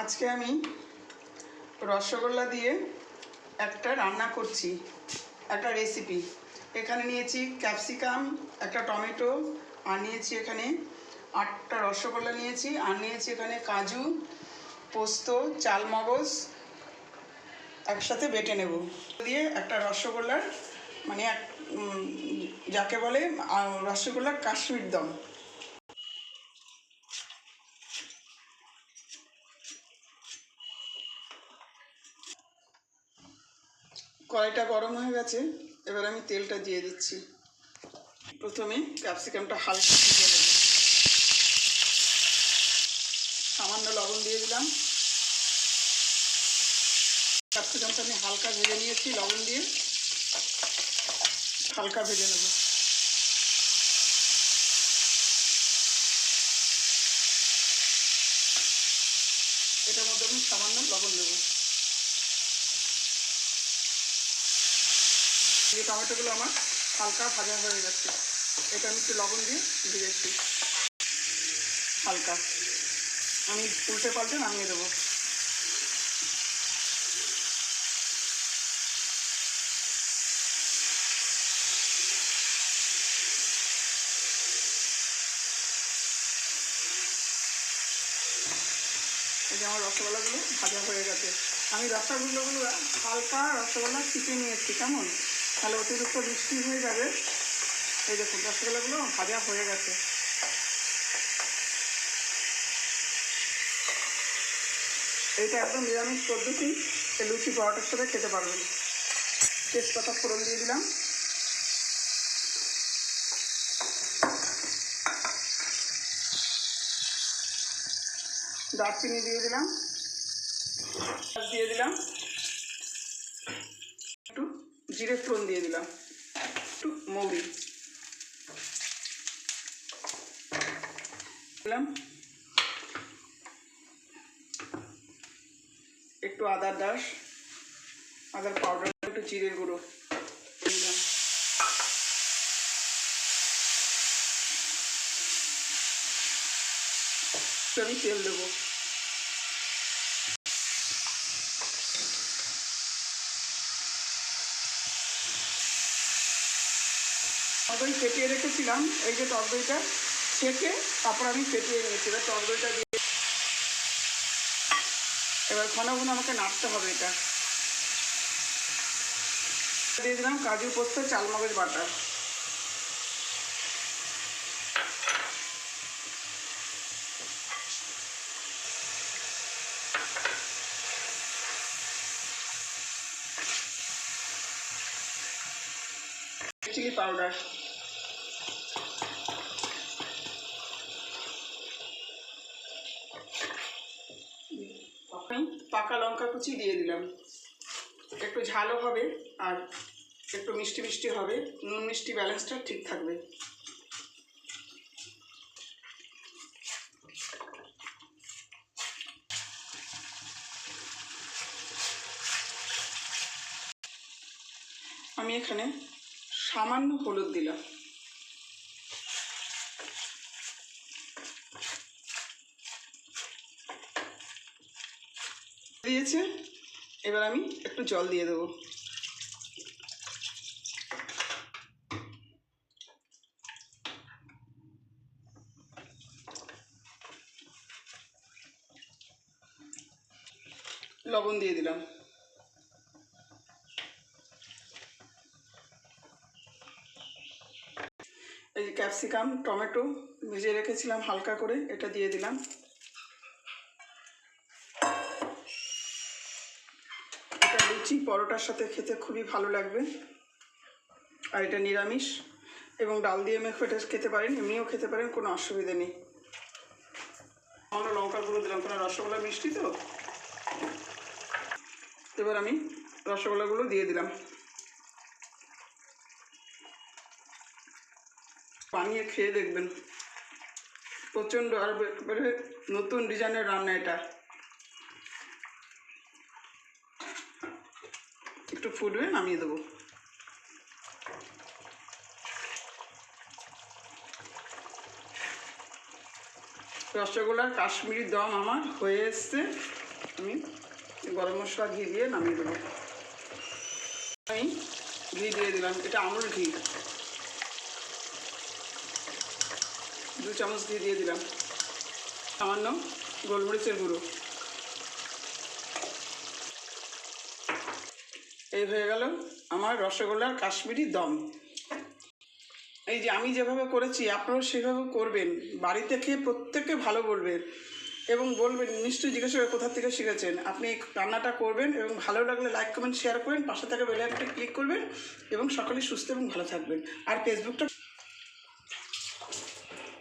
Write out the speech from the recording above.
আজকে আমি রসগোল্লা দিয়ে একটা রান্না করছি, একটা রেসিপি এখানে নিয়েছি ক্যাপসিকাম একটা টমেটো, আর নিয়েছি এখানে আটটা রসগোল্লা নিয়েছি, আর নিয়েছি এখানে কাজু, পোস্ত, চালমগজ, একসাথে বেটে নেব। দিয়ে একটা রসগোল্লার মানে এক যাকে বলে রসগোল্লার কাশ্মীর দম। কড়াইটা গরম হয়ে গেছে, এবার আমি তেলটা দিয়ে দিচ্ছি। প্রথমে ক্যাপসিকামটা হালকা ভেজে নেব। সামান্য লবণ দিয়ে দিলাম। ক্যাপসিকামটা আমি হালকা ভেজে নিয়েছি, লবণ দিয়ে। হালকা ভেজে নেব। এটার মধ্যে আমি সামান্য লবণ দেবো। এই টমেটোগুলো আমার হালকা ভাজা হয়ে গেছে। এটা আমি একটু লবণ দিয়ে ভেজেছি। হালকা। আমি উল্টে পাল্টে নামিয়ে দেবো। যে আমার রসগোল্লাগুলো ভাজা হয়ে গেছে। আমি রসগোল্লাগুলো হালকা রসগোল্লা চিপে নিয়েছি, কেমন? তাহলে অতিরিক্ত বৃষ্টি হয়ে যাবে। এই দেখুন রসগোল্লাগুলো ভাজা হয়ে গেছে। এইটা একদম নিরামিষ পদ্ধতি লুচি পরোটার সাথে খেতে পারবেন। তেজপাতা ফোড়ন দিয়ে দিলাম। দারচিনি দিয়ে দিলাম। দিয়ে দিলাম। জিরে ফোড়ন দিয়ে দিলাম। একটু মৌরি। দিলাম। একটু আদার দাস। আদার পাউডার একটু জিরের গুঁড়ো। আমি তেল দেবো টক দই ফেটিয়ে রেখেছিলাম এই যে টক দইটা ছেঁকে তারপর আমি ফেটিয়ে নিয়েছি। এবার টক দইটা দিয়ে এবার ঘন ঘন আমাকে নাড়তে হবে এটা। দিয়ে দিলাম কাজু পোস্ত, চালমগজ বাটা। Chilli powder. পাকা লঙ্কা কুচি দিয়ে দিলাম। একটু ঝালও হবে আর একটু মিষ্টি মিষ্টি হবে। নুন মিষ্টি ব্যালেন্সটা ঠিক থাকবে। আমি এখানে সামান্য হলুদ দিলাম। দিয়েছে? এবার আমি একটু জল দিয়ে দেবো। লবণ দিয়ে দিলাম। এই যে ক্যাপসিকাম, টমেটো ভেজে রেখেছিলাম হালকা করে, এটা দিয়ে দিলাম এটা লুচি পরোটার সাথে খেতে খুবই ভালো লাগবে। আর এটা নিরামিষ, এবং ডাল দিয়ে মেখে এটা খেতে পারেন, এমনিও খেতে পারেন, কোনো অসুবিধা নেই। আমরা লঙ্কা গুঁড়ো দিলাম কারণ রসগোল্লা মিষ্টি তো? এবার আমি রসগোল্লাগুলো দিয়ে দিলাম। বানিয়ে খেয়ে দেখবেন। প্রচণ্ড আর নতুন ডিজাইনের রান্না এটা। একটু ফুটবে নামিয়ে দেবো। রসগোল্লার কাশ্মীরি দম আমার হয়ে এসছে। আমি গরম মশলা ঘি দিয়ে নামিয়ে দেবো। আমি ঘি দিয়ে দিলাম, এটা আমুল ঘি। দু চামচ ঘি দিয়ে দিলাম। সামান্য গোলমরিচের গুঁড়ো। এই হয়ে গেল আমার রসগোল্লার কাশ্মীরি দম। এই যে আমি যেভাবে করেছি, আপনারাও সেভাবে করবেন। বাড়িতে খেয়ে প্রত্যেককে ভালো বলবেন এবং বলবেন, নিশ্চয়ই জিজ্ঞাসা করে কোথা থেকে শিখেছেন। আপনি রান্নাটা করবেন এবং ভালো লাগলে লাইক কমেন্ট শেয়ার করবেন। পাশে থাকা বেলাইনটা ক্লিক করবেন এবং সকলে সুস্থ এবং ভালো থাকবেন। আর ফেসবুকটা